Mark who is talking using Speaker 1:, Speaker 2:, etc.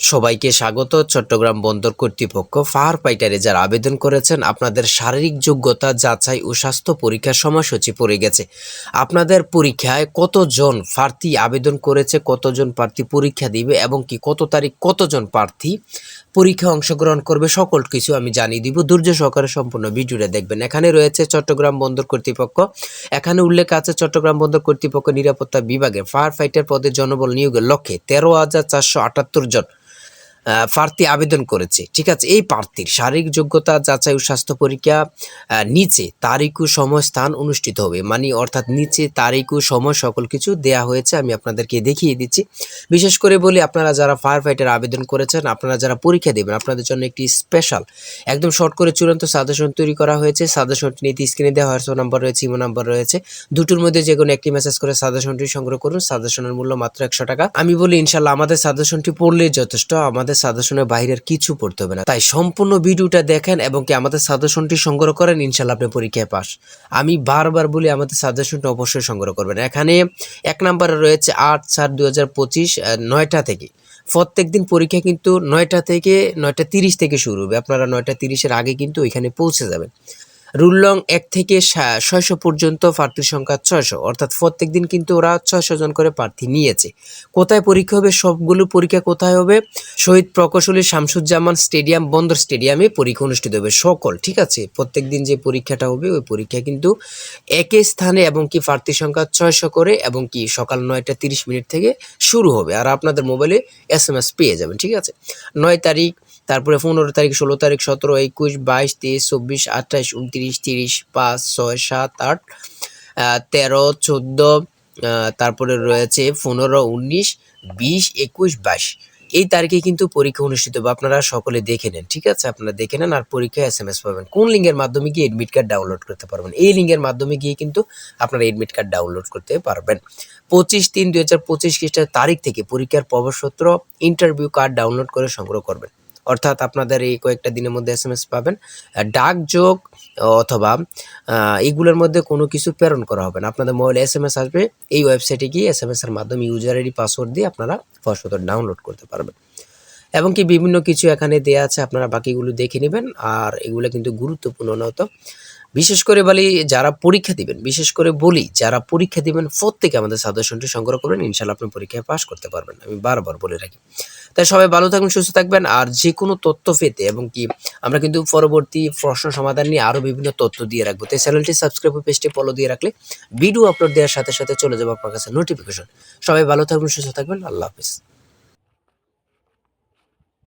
Speaker 1: সবাইকে স্বাগত। চট্টগ্রাম বন্দর কর্তৃপক্ষ ফায়ার ফাইটারে যারা আবেদন করেছেন, আপনাদের শারীরিক যোগ্যতা যাচাই ও স্বাস্থ্য পরীক্ষার সময়সূচি পড়ে গেছে। আপনাদের পরীক্ষায় কতজন প্রার্থী আবেদন করেছে, কতজন প্রার্থী পরীক্ষা দিবে এবং কি কত তারিখ কতজন প্রার্থী পরীক্ষায় অংশগ্রহণ করবে, সকল কিছু আমি জানিয়ে দিব। ধৈর্য সহকারে সম্পূর্ণ ভিডিওটা দেখবেন। এখানে রয়েছে চট্টগ্রাম বন্দর কর্তৃপক্ষ। এখানে উল্লেখ আছে, চট্টগ্রাম বন্দর কর্তৃপক্ষ নিরাপত্তা বিভাগে ফায়ার ফাইটার পদে জনবল নিয়োগের লক্ষ্যে তেরো হাজার চারশো আটাত্তর জন প্রার্থী আবেদন করেছে। ঠিক আছে? এই প্রার্থীর শারীরিক যোগ্যতা যাচাই ও স্বাস্থ্য পরীক্ষা নিচে তারিখ ও সময় স্থান অনুষ্ঠিত হবে। মানে অর্থাৎ নিচে তারিখ ও সময় সকল কিছু দেয়া হয়েছে, আমি আপনাদেরকে দেখিয়ে দিচ্ছি। বিশেষ করে বলি, আপনারা যারা ফায়ার ফাইটার আবেদন করেছেন, আপনারা যারা পরীক্ষা দেবেন, আপনাদের জন্য একটি স্পেশাল একদম শর্ট করে চূড়ান্ত সাজেশন তৈরি করা হয়েছে। সাজেশনটি নিতে স্ক্রিনে দেওয়া হোয়াটসঅ্যাপ নাম্বার রয়েছে ইমো নাম্বার রয়েছে। দুটোর মধ্যে যে কোনো একটি মেসেজ করে সাজেশনটি সংগ্রহ করুন। সাজেশনের মূল্য মাত্র একশো টাকা। আমি বলি ইনশাল্লাহ আমাদের সাজেশনটি পড়লেই যথেষ্ট। আমাদের সাজেশনের বাইরের কিছু পড়তে হবে না। তাই সম্পূর্ণ ভিডিওটা দেখেন এবং কি আমাদের সাজেশনটি সংগ্রহ করেন ইনশাল্লাহ আপনি পরীক্ষায় পাস। আমি বারবার বলি, আমাদের সাজেশনটা অবশ্যই সংগ্রহ করবেন। এখানে এক নম্বরে রয়েছে আট চার দু হাজার পঁচিশ নয়টা থেকে। প্রত্যেক দিন পরীক্ষা কিন্তু নয়টা থেকে, নয়টা তিরিশ থেকে শুরু হবে। আপনারা নয়টা তিরিশের আগে কিন্তু ওইখানে পৌঁছে যাবেন। রুললং এক থেকে ছয়শো পর্যন্ত প্রার্থীর সংখ্যা ছয়শো। অর্থাৎ প্রত্যেক দিন কিন্তু ওরা ছয়শো জন করে প্রার্থী নিয়েছে। কোথায় পরীক্ষা হবে, সবগুলো পরীক্ষা কোথায় হবে? শহীদ প্রকৌশলী শামসুজ্জামান স্টেডিয়াম, বন্দর স্টেডিয়ামে পরীক্ষা অনুষ্ঠিত হবে। সকল, ঠিক আছে? প্রত্যেক দিন যে পরীক্ষাটা হবে, ওই পরীক্ষা কিন্তু একই স্থানে এবং কি প্রার্থীর সংখ্যা ছয়শো করে এবং কি সকাল নয়টা তিরিশ মিনিট থেকে শুরু হবে। আর আপনাদের মোবাইলে এস এম এস পেয়ে যাবেন, ঠিক আছে? নয় তারিখ তারপরে পনেরো তারিখ, ষোলো তারিখ, সতেরো, একুশ, বাইশ, তেইশ, চব্বিশ, আঠাশ উনত্রিশ তিরিশ, পাঁচ, ছয়, সাত, আট তেরো, চোদ্দ তারপরে রয়েছে পনেরো, উনিশ, বিশ, একুশ, বাইশ। এই তারিখে কিন্তু পরীক্ষা অনুষ্ঠিত হবে, আপনারা সকলে দেখে নেন, ঠিক আছে? আপনারা দেখে নেন আর পরীক্ষায় এস এম এস পাবেন। কোন লিঙ্কের মাধ্যমে গিয়ে এডমিট কার্ড ডাউনলোড করতে পারবেন? এই লিঙ্কের মাধ্যমে গিয়ে কিন্তু আপনারা এডমিট কার্ড ডাউনলোড করতে পারবেন। পঁচিশ তিন দুই হাজার পঁচিশ খ্রিস্টের তারিখ থেকে পরীক্ষার প্রবেশপত্র ইন্টারভিউ কার্ড ডাউনলোড করে সংগ্রহ করবেন। অর্থাৎ আপনাদের এই কয়েকটা দিনের মধ্যে এস এম এস পাবেন। ডাকযোগ ডাক যোগ অথবা এইগুলোর মধ্যে কোনো কিছু প্রেরণ করা হবে না। আপনাদের মোবাইল এস এম এস আসবে, এই ওয়েবসাইটে গিয়ে এস এম এস এর মাধ্যমে ইউজার আইডি পাসওয়ার্ড দিয়ে আপনারা ফসল ডাউনলোড করতে পারবেন। এবং কি বিভিন্ন কিছু এখানে দেয়া আছে, আপনারা বাকিগুলো দেখে নেবেন। আর এগুলো কিন্তু গুরুত্বপূর্ণ নত বিশেষ করে বলি, যারা পরীক্ষা দিবেন, বিশেষ করে বলি, যারা পরীক্ষা দিবেন, প্রত্যেকে আমাদের সাজেশনটি সংগ্রহ করবেন। ইনশাল্লাহ আপনি পরীক্ষায় পাশ করতে পারবেন, আমি বারবার বলে রাখি। তাই সবাই ভালো থাকবেন, সুস্থ থাকবেন। আর যে কোনো তথ্য পেতে, এবং কি আমরা কিন্তু পরবর্তী প্রশ্ন সমাধান নিয়ে আরও বিভিন্ন তথ্য দিয়ে রাখব। তাই চ্যানেলটি সাবস্ক্রাইব পেজটি ফলো দিয়ে রাখলে ভিডিও আপলোড দেওয়ার সাথে সাথে চলে যাবে আপনার কাছে নোটিফিকেশন সবাই ভালো থাকবেন, সুস্থ থাকবেন। আল্লাহ হাফিজ।